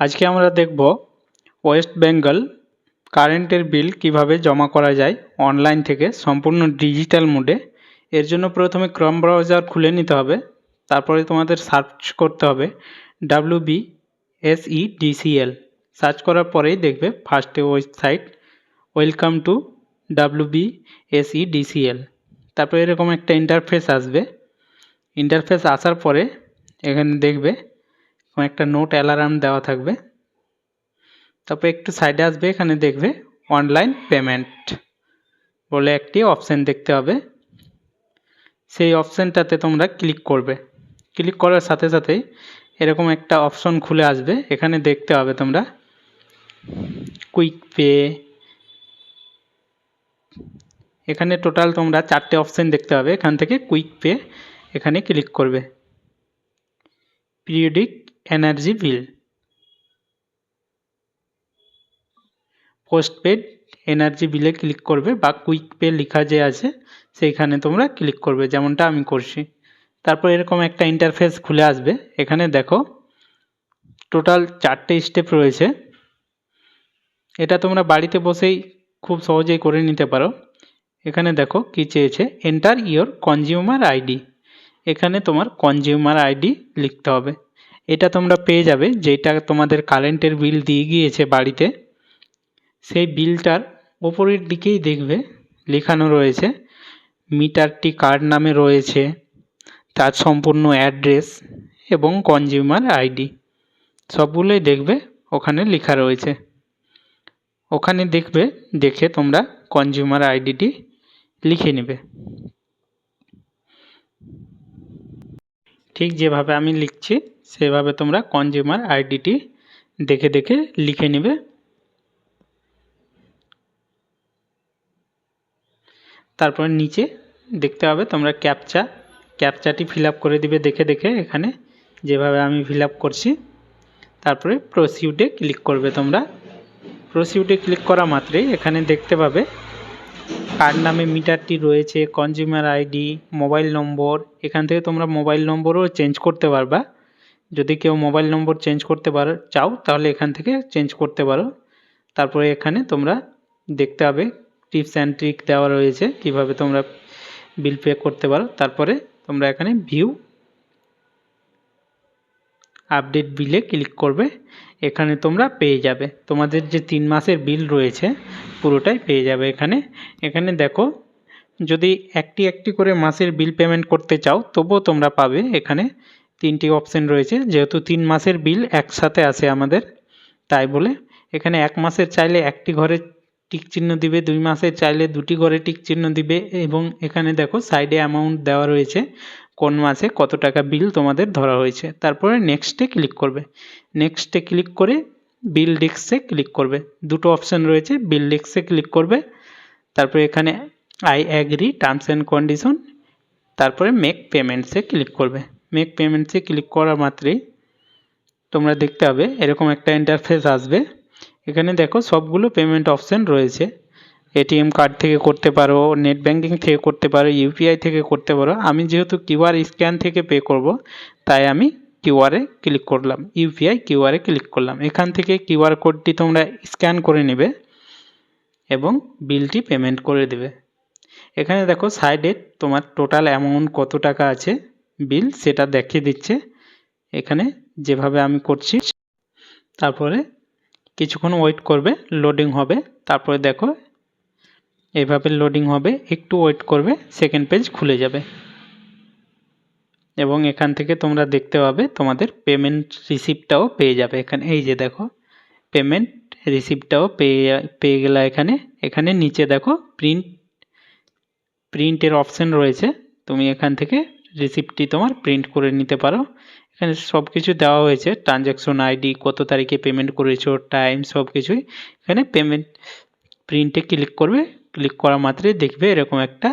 আজকে আমরা দেখব ওয়েস্ট বেঙ্গল কারেন্টের বিল কীভাবে জমা করা যায় অনলাইন থেকে, সম্পূর্ণ ডিজিটাল মোডে এর জন্য প্রথমে ক্রম ব্রাউজার খুলে নিতে হবে, তারপরে তোমাদের সার্চ করতে হবে W B S E DCL search করার পরেই দেখবে ফার্স্টে website welcome to W B S E DCL তারপরে এরকম একটা ইন্টারফেস আসবে। ইন্টারফেস আসার পরে এখানে দেখবে একটা নোট অ্যালার্ম দেওয়া থাকবে। তারপর একটু সাইডে আসবে, এখানে দেখবে অনলাইন পেমেন্ট বলে একটি অপশান দেখতে হবে। সেই অপশানটাতে তোমরা ক্লিক করবে। ক্লিক করার সাথে সাথেই এরকম একটা অপশন খুলে আসবে। এখানে দেখতে হবে তোমরা কুইক পে এখানে টোটাল তোমরা চারটে অপশান দেখতে হবে। এখান থেকে কুইক পে এখানে ক্লিক করবে। Periodic energy bill. Postpaid energy বিলে ক্লিক করবে বা কুইক পে লেখা যে আছে, সেইখানে তোমরা ক্লিক করবে, যেমনটা আমি করছি। তারপর এরকম একটা ইন্টারফেস খুলে আসবে। এখানে দেখো টোটাল চারটে স্টেপ রয়েছে। এটা তোমরা বাড়িতে বসেই খুব সহজেই করে নিতে পারো। এখানে দেখো কি চেয়েছে এন্টার ইওর কনজিউমার আইডি এখানে তোমার কনজিউমার আইডি লিখতে হবে। এটা তোমরা পেয়ে যাবে, যেটা তোমাদের কারেন্টের বিল দিয়ে গিয়েছে বাড়িতে। সেই বিলটার ওপরের দিকেই দেখবে, লেখানো রয়েছে, মিটারটি কার নামে রয়েছে, তার সম্পূর্ণ অ্যাড্রেস এবং কনজিউমার আইডি। সবগুলোই দেখবে, ওখানে লেখা রয়েছে। ওখানে দেখবে, দেখে তোমরা কনজিউমার আইডিটি লিখে নেবে। ঠিক যেভাবে আমি লিখছি, সেভাবে তোমরা কনজিউমার আইডিটি দেখে দেখে লিখে নেবে। তারপর নিচে দেখতে হবে তোমরা ক্যাপচা ক্যাপচাটি ফিল করে দিবে দেখে দেখে এখানে, যেভাবে আমি ফিল করছি। তারপরে প্রসিউডে ক্লিক করবে তোমরা। প্রসিউডে ক্লিক করা মাত্রই এখানে দেখতে পাবে কার নামে মিটারটি রয়েছে কনজিউমার আইডি মোবাইল নম্বর এখান থেকে তোমরা মোবাইল নম্বরও চেঞ্জ করতে পারবা। যদি কেউ মোবাইল নম্বর চেঞ্জ করতে পারো, চাও, তাহলে এখান থেকে চেঞ্জ করতে পারো। তারপরে এখানে তোমরা দেখতে হবে টিপস অ্যান্ড ট্রিক দেওয়া রয়েছে, কীভাবে তোমরা বিল পে করতে পারো। তারপরে তোমরা এখানে ভিউ আপডেট বিলে ক্লিক করবে, এখানে তোমরা পেয়ে যাবে। তোমাদের যে তিন মাসের বিল রয়েছে, পুরোটাই পেয়ে যাবে এখানে। এখানে দেখো, যদি একটি একটি করে মাসের বিল পেমেন্ট করতে চাও, তবুও তোমরা পাবে এখানে তিনটি অপশান রয়েছে। যেহেতু তিন মাসের বিল একসাথে আসে আমাদের, তাই বলে এখানে এক মাসের চাইলে একটি ঘরে টিক চিহ্ন দিবে, দুই মাসের চাইলে দুটি ঘরে টিক চিহ্ন দিবে এবং এখানে দেখো সাইডে অ্যামাউন্ট দেওয়া রয়েছে। কোন মাসে কত টাকা বিল তোমাদের ধরা হয়েছে? তারপরে নেক্সটে ক্লিক করবে। নেক্সটে ক্লিক করে বিল ডিস্কে ক্লিক করবে। দুটো অপশান রয়েছে বিল ডিস্কে ক্লিক করবে। তারপরে এখানে I agree terms and condition তারপরে মেক পেমেন্টসে ক্লিক করবে। মেক পেমেন্টসে ক্লিক করা মাত্রই তোমরা দেখতে হবে এরকম একটা ইন্টারফেস আসবে। এখানে দেখো সবগুলো পেমেন্ট অপশান রয়েছে। এটিএম কার্ড থেকে করতে পারো নেট ব্যাঙ্কিং থেকে করতে পারো ইউপিআই থেকে করতে পারো। আমি যেহেতু কিউআর স্ক্যান থেকে পে করব, তাই আমি কিউআরে ক্লিক করলাম। ইউপিআই কিউআরে ক্লিক করলাম। এখান থেকে কিউআর কোডটি তোমরা স্ক্যান করে নেবে এবং বিলটি পেমেন্ট করে দেবে। এখানে দেখো সাইডে তোমার টোটাল অ্যামাউন্ট কত টাকা আছে বিল সেটা দেখিয়ে দিচ্ছে। এখানে যেভাবে আমি করছি, তারপরে কিছুক্ষণ ওয়েট করবে লোডিং হবে। তারপরে দেখো এভাবে লোডিং হবে, একটু ওয়েট করবে সেকেন্ড পেজ খুলে যাবে। এবং এখান থেকে তোমরা দেখতে পাবে তোমাদের পেমেন্ট রিসিপ্টটাও পেয়ে যাবে এখানে। এই যে দেখো পেমেন্ট রিসিপ্টটাও পেয়ে পেয়ে গেলা এখানে। এখানে নিচে দেখো প্রিন্ট প্রিন্টের অপশান রয়েছে। তুমি এখান থেকে রিসিপ্টটি তোমার প্রিন্ট করে নিতে পারো। এখানে সব কিছু দেওয়া হয়েছে ট্রানজ্যাকশন আইডি কত তারিখে পেমেন্ট করেছ টাইম সব কিছুই এখানে পেমেন্ট প্রিন্টে ক্লিক করবে ক্লিক করা মাত্রই দেখবে এরকম একটা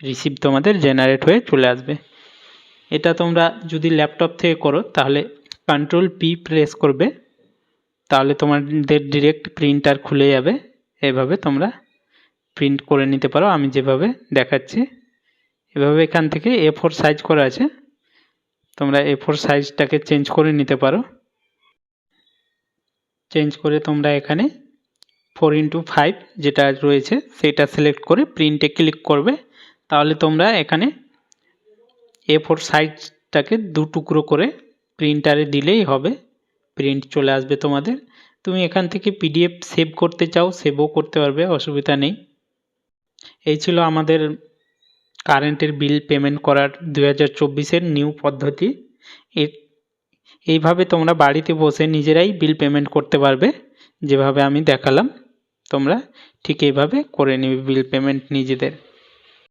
রিসিপ্ট তোমাদের জেনারেট হয়ে চলে আসবে। এটা তোমরা যদি ল্যাপটপ থেকে করো, তাহলে কন্ট্রোল পি প্রেস করবে, তাহলে তোমাদের ডিরেক্ট প্রিন্টার খুলে যাবে। এভাবে তোমরা প্রিন্ট করে নিতে পারো, আমি যেভাবে দেখাচ্ছি। এভাবে এখান থেকে এ ফোর সাইজ করা আছে, তোমরা এ ফোর সাইজটাকে চেঞ্জ করে নিতে পারো। চেঞ্জ করে তোমরা এখানে ফোর ইন্টু ফাইভ যেটা রয়েছে সেটা সিলেক্ট করে প্রিন্টে ক্লিক করবে। তাহলে তোমরা এখানে এ ফোর সাইজটাকে দু টুকরো করে প্রিন্টারে দিলেই হবে। প্রিন্ট চলে আসবে তোমাদের। তুমি এখান থেকে পিডিএফ সেভ করতে চাও, সেভও করতে পারবে, অসুবিধা নেই। এই ছিল আমাদের কারেন্টের বিল পেমেন্ট করার দু হাজার নিউ পদ্ধতি। এইভাবে তোমরা বাড়িতে বসে নিজেরাই বিল পেমেন্ট করতে পারবে, যেভাবে আমি দেখালাম। তোমরা ঠিক এইভাবে করে নিবে বিল পেমেন্ট নিজেদের।